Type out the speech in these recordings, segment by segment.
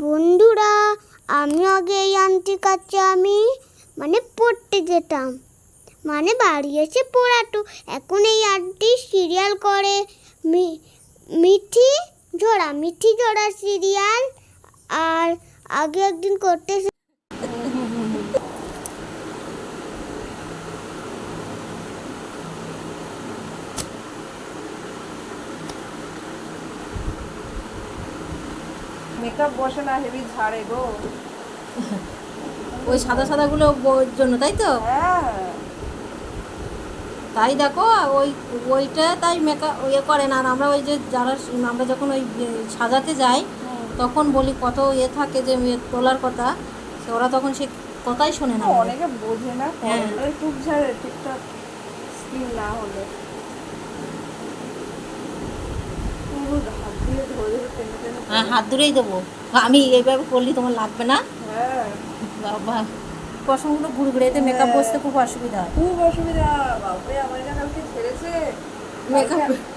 বন্ধুরা, আমি আগে এই আন্টির কাছে আমি মানে পড়তে যেতাম। মানে বাড়ি এসে পড়াতো। এখন এই আনটি সিরিয়াল করে মিঠি জোড়া মিঠি জোড়া সিরিয়াল আর আগে একদিন করতে মেকআপ বসে না হেভি ঝাড়ে গো। ওই সাদা সাদাগুলো জন্য তাই তো? হ্যাঁ। তাই দেখো ওই ওইটা তাই মেকআপ ইয়ে করে না। আর আমরা ওই যে যারা আমরা যখন ওই সাজাতে যাই তখন বলি কত ইয়ে থাকে যে ইয়ে তোলার কথা। ওরা তখন সে কথাই শোনে না অনেকে বোঝে না। হ্যাঁ। টুক ঝাড়ে ঠিকঠাক স্কিন না হলে। হ্যাঁ হাত ধরেই দেবো। আমি এইভাবে করলে তোমার লাগবে না? হ্যাঁ। বাবা। পশমগুলো ঘুরে ঘুরে এতে মেকআপ বসতে খুব অসুবিধা। হয় খুব অসুবিধা। বাপরে আমার কালকে ছেড়েছে।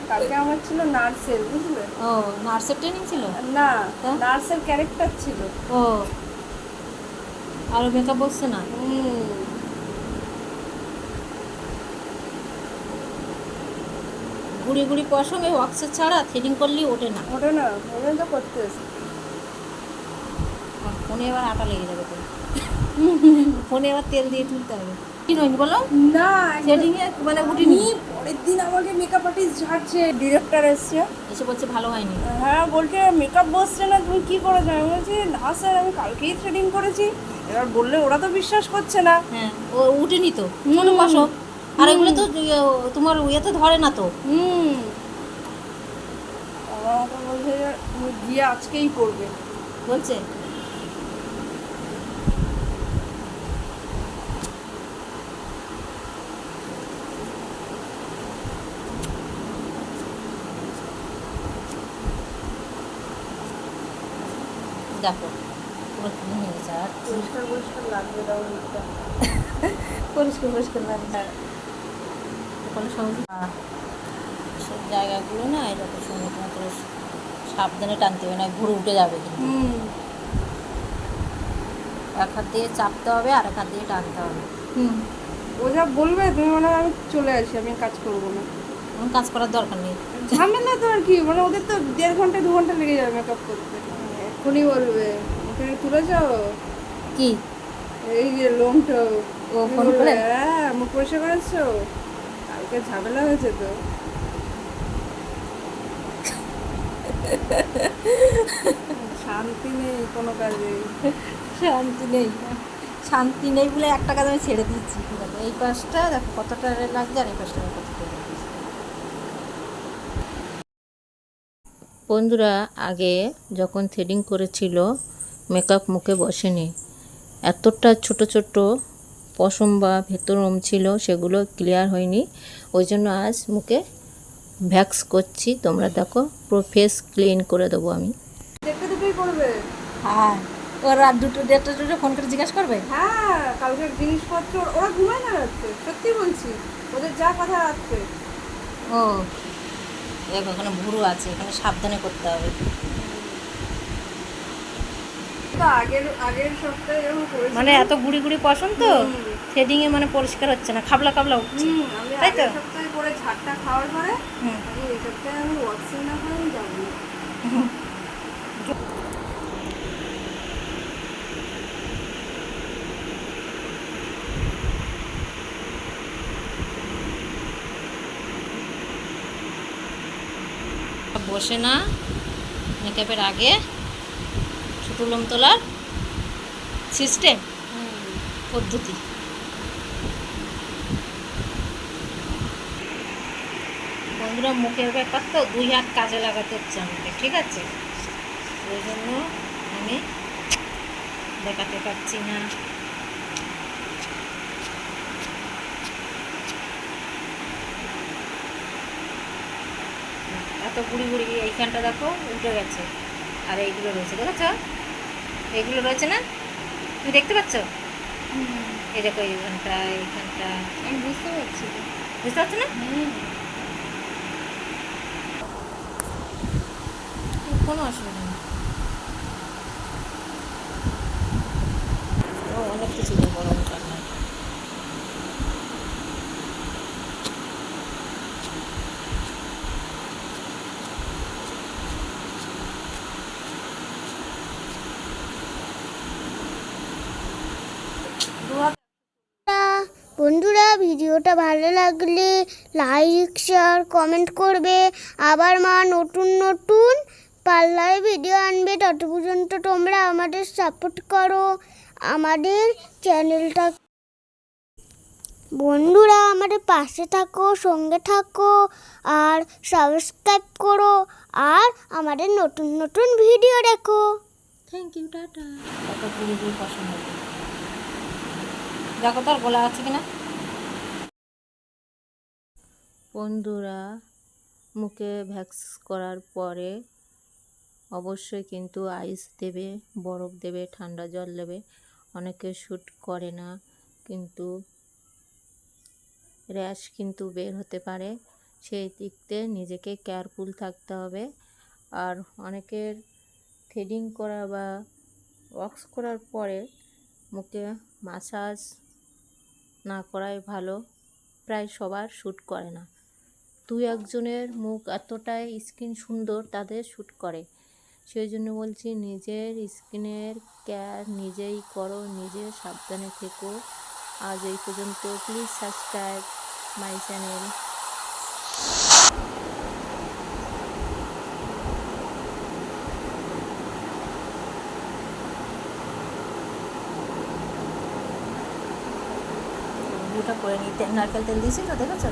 কালকে- আমার ছিল নার্সের বুঝলে? ও নার্সের ট্রেনিং ছিল? না তা? নার্সের ক্যারেক্টার ছিল। ও। আর মেকআপ বসছে না? হুম। গুড়ি গুড়ি পশম এই ওয়াক্সের ছাড়া থ্রেডিং করলেই ওঠে না। ওঠে না ওটা তো করতে। ফোনে এবার আটা লেগে যাবে তো। ফোনে এবার তেল দিয়ে তুলতে হবে। কি নইনি বলো? না থ্রেডিং এ মানে উঠিনি একদমই পরের দিন আমাকে মেকআপ আর্টিস্ট ঝাড়ছে ডিরেক্টর এসছে। এসে বলছে ভালো হয়নি। হ্যাঁ বলছে মেকআপ বসছে না তুমি কি করেছ? আমি বলছি না স্যার আমি কালকেই থ্রেডিং করেছি। এবার বললে ওরা তো বিশ্বাস করছে না। হ্যাঁ ও উঠেনি তো। ছোট পশম আর এগুলো তো ইয়ে, তোমার ইয়েতে ধরে না তো। হুম। আমার আমাকে বলছে গিয়ে আজকেই করবে বলছে? দেখো পুরো clean হয়ে গেছে আর পরিষ্কার পরিষ্কার লাগবে পরিষ্কার পরিষ্কার লাগছে ওখানে সব সব জায়গাগুলো না এরকম সুন্দর করে সাবধানে টানতে হবে না ঘুরে উঠে যাবে কিন্তু। এক হাত দিয়ে চাপতে হবে আর এক হাত দিয়ে টানতে হবে। হুম। ও যা বলবে তুমি মানে আমি চলে আসি আমি কাজ করব না। এমন কাজ করার দরকার নেই। ঝামেলা তো আর কি মানে ওদের তো দেড় ঘণ্টা দু ঘণ্টা লেগে যাবে মেকআপ করতে। এক্ষুনি বলবে ওখানে তুলে যাও? কি? এই যে লোমটা। ও, ফোন করে? হ্যাঁ মুখ পরিষ্কার করেছ? কালকে ঝামেলা হয়েছে তো। শান্তি নেই কোনো কাজে। শান্তি নেই। শান্তি নেই বলে একটা কাজ আমি ছেড়ে দিচ্ছি এই পাশটা দেখো কতটা লাগছে আর এই পাশটা কতটা বন্ধুরা আগে যখন থ্রেডিং করেছিল মেকআপ মুখে বসেনি এতটা ছোট ছোট পশম বা ভেতর ওম ছিল সেগুলো ক্লিয়ার হয়নি। ওই জন্য আজ মুখে ভ্যাক্স করছি। তোমরা দেখো পুরো ফেস ক্লিন করে দেবো আমি। দেখতে দেখতেই করবে হ্যাঁ ওর রাত দুটো দেড়টা দুটো ফোন করে জিজ্ঞাসা করবে? হ্যাঁ কালকের জিনিসপত্র ওরা ঘুমায় না রাত্রে সত্যি বলছি ওদের যা কথা রাত্রে ও দেখো এখানে ভুরু আছে এখানে সাবধানে করতে হবে তো আগের আগের সপ্তাহে এরকম করেছি মানে এত গুড়ি গুড়ি পছন্দ তো। থ্রেডিং এ মানে পরিষ্কার হচ্ছে না খাবলা খাবলা উঠছে। তাই তো? সপ্তাহে করে ঝাড়টা খাওয়ার পরে আমি এই সপ্তাহে আমি ওয়াক্সিং না করে আমি বসে না মেকআপের আগে। ছোটো তোলার সিস্টেম পদ্ধতি। বন্ধুরা, মুখের ব্যাপার তো, দুই হাত কাজে লাগাতে হচ্ছে আমাকে, ঠিক আছে? ওই জন্য আমি দেখাতে পারছি না। এত গুড়ি গুড়ি, এইখানটা দেখো উঠে গেছে, আর এইগুলো রয়েছে, দেখেছ? এগুলো রয়েছে না? তুমি দেখতে পাচ্ছ? এরকম দেখো এইখানটা আমি বুঝতে পারছি। বুঝতে পারছ না? কোনো অসুবিধা নেই। অনেক কিছু বড় ভিডিওটা ভালো লাগলে লাইক শেয়ার কমেন্ট করবে। আবার মা নতুন নতুন পার্লারে ভিডিও আনবে তত পর্যন্ত তোমরা আমাদের সাপোর্ট করো। আমাদের চ্যানেলটা বন্ধুরা, আমাদের পাশে থাকো, সঙ্গে থাকো, আর সাবস্ক্রাইব করো, আর আমাদের নতুন নতুন ভিডিও দেখো। Thank you tata. দেখো তার গলা আছে কিনা? বন্ধুরা, মুখে ভ্যাক্স করার পরে অবশ্যই কিন্তু আইস দেবে, বরফ দেবে, ঠান্ডা জল দেবে। অনেকে শ্যুট করে না, কিন্তু র্যাশ কিন্তু বের হতে পারে। সেই দিক দিয়ে নিজেকে কেয়ারফুল থাকতে হবে। আর অনেকের থ্রেডিং করা বা ওয়াক্স করার পরে মুখে মাসাজ না করাই ভালো। প্রায় সবার শ্যুট করে না। দু একজনের মুখ এতটাই স্কিন সুন্দর তাদের শ্যুট করে। সেই জন্য বলছি নিজের স্কিনের কেয়ার নিজেই করো, নিজে সাবধানে থেকো। আজ এই পর্যন্ত। Please subscribe my channel. ভিডিওটা করে নিতে নারকেল তেল দিয়েছি তো দেখেছ